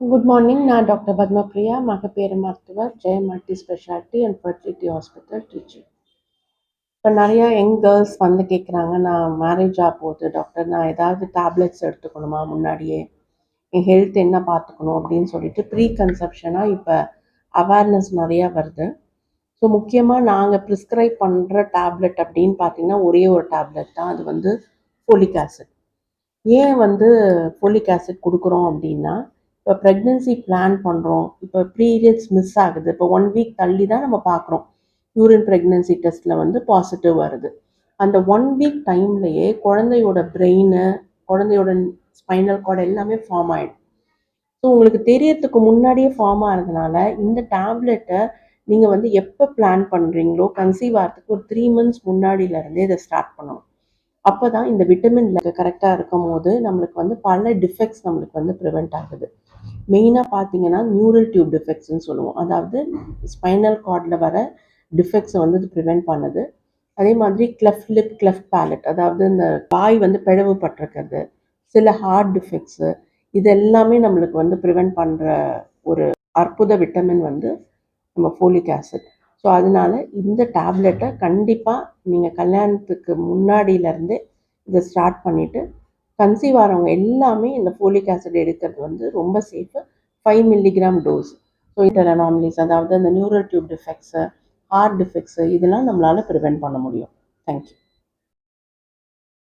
Good morning நான் doctor Padmapriya மகப்பேறு மருத்துவர் Jayam multi speciality and fertility hospital Tiruchi. இப்போ நிறையா யங் கேர்ள்ஸ் வந்து கேட்குறாங்க நான் மேரேஜ் ஆக போகுது டாக்டர் நான் ஏதாவது டேப்லெட்ஸ் எடுத்துக்கணுமா முன்னாடியே? என் ஹெல்த் என்ன பார்த்துக்கணும் அப்படின்னு சொல்லிட்டு ப்ரீ கன்செப்ஷனாக இப்போ அவேர்னஸ் நிறையா வருது. ஸோ முக்கியமாக நாங்கள் ப்ரிஸ்கிரைப் பண்ணுற டேப்லெட் அப்படின்னு பார்த்தீங்கன்னா ஒரே ஒரு டேப்லெட் தான். அது வந்து ஃபோலிக் ஆசிட் ஏன் வந்து ஃபோலிக் ஆசிட் கொடுக்குறோம் அப்படின்னா இப்போ ப்ரெக்னென்சி பிளான் பண்ணுறோம் இப்போ பீரியட்ஸ் மிஸ் ஆகுது. இப்போ ஒன் வீக் தள்ளி தான் நம்ம பார்க்குறோம். யூரின் ப்ரெக்னென்சி டெஸ்ட்டில் வந்து பாசிட்டிவ் வருது. அந்த ஒன் வீக் டைம்லையே குழந்தையோட பிரெயின் குழந்தையோட ஸ்பைனல் கார்டு எல்லாமே ஃபார்ம் ஆகிடும் ஸோ உங்களுக்கு தெரியறதுக்கு முன்னாடியே ஃபார்ம் ஆகிறதுனால இந்த டேப்லெட்டை நீங்கள் வந்து எப்போ பிளான் பண்ணுறீங்களோ கன்சீவ் ஆகிறதுக்கு ஒரு த்ரீ மந்த்ஸ் முன்னாடியிலருந்தே இதை ஸ்டார்ட் பண்ணணும். அப்போ தான் இந்த விட்டமின் கரெக்டாக இருக்கும் போது நம்மளுக்கு வந்து பல டிஃபெக்ட்ஸ் நம்மளுக்கு வந்து ப்ரிவெண்ட் ஆகுது. மெயினாக பார்த்தீங்கன்னா நியூரல் டியூப் டிஃபெக்ட்ஸ்னு சொல்லுவோம். அதாவது ஸ்பைனல் கார்டில் வர டிஃபெக்ட்ஸை வந்து இது ப்ரிவெண்ட் பண்ணுது. அதே மாதிரி கிளஃப் லிப் கிளஃப் பேலட் அதாவது இந்த வாய் வந்து பிளவுபட்டிருக்கிறது சில ஹார்ட் டிஃபெக்ட்ஸு இது எல்லாமே நம்மளுக்கு வந்து ப்ரிவெண்ட் பண்ணுற ஒரு அற்புத விட்டமின் வந்து நம்ம ஃபோலிக் ஆசிட் ஸோ அதனால இந்த டேப்லெட்டை கண்டிப்பாக நீங்கள் கல்யாணத்துக்கு முன்னாடியிலேருந்தே இதை ஸ்டார்ட் பண்ணிவிட்டு கன்சீவ் ஆகிறவங்க எல்லாமே இந்த ஃபோலிக் ஆசிட் எடுக்கிறது வந்து ரொம்ப safe five milligram dose so inter anomalies அதாவது அந்த neural tube defects heart defects இதெல்லாம் நம்மளால் ப்ரிவெண்ட் பண்ண முடியும். தேங்க்யூ